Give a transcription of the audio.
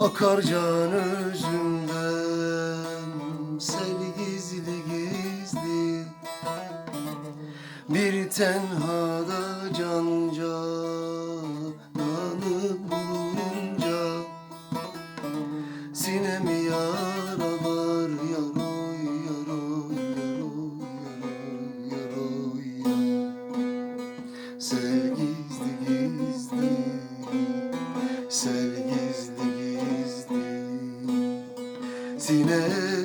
Akar can özünden Sel gizli gizli. Bir tenhada can can sine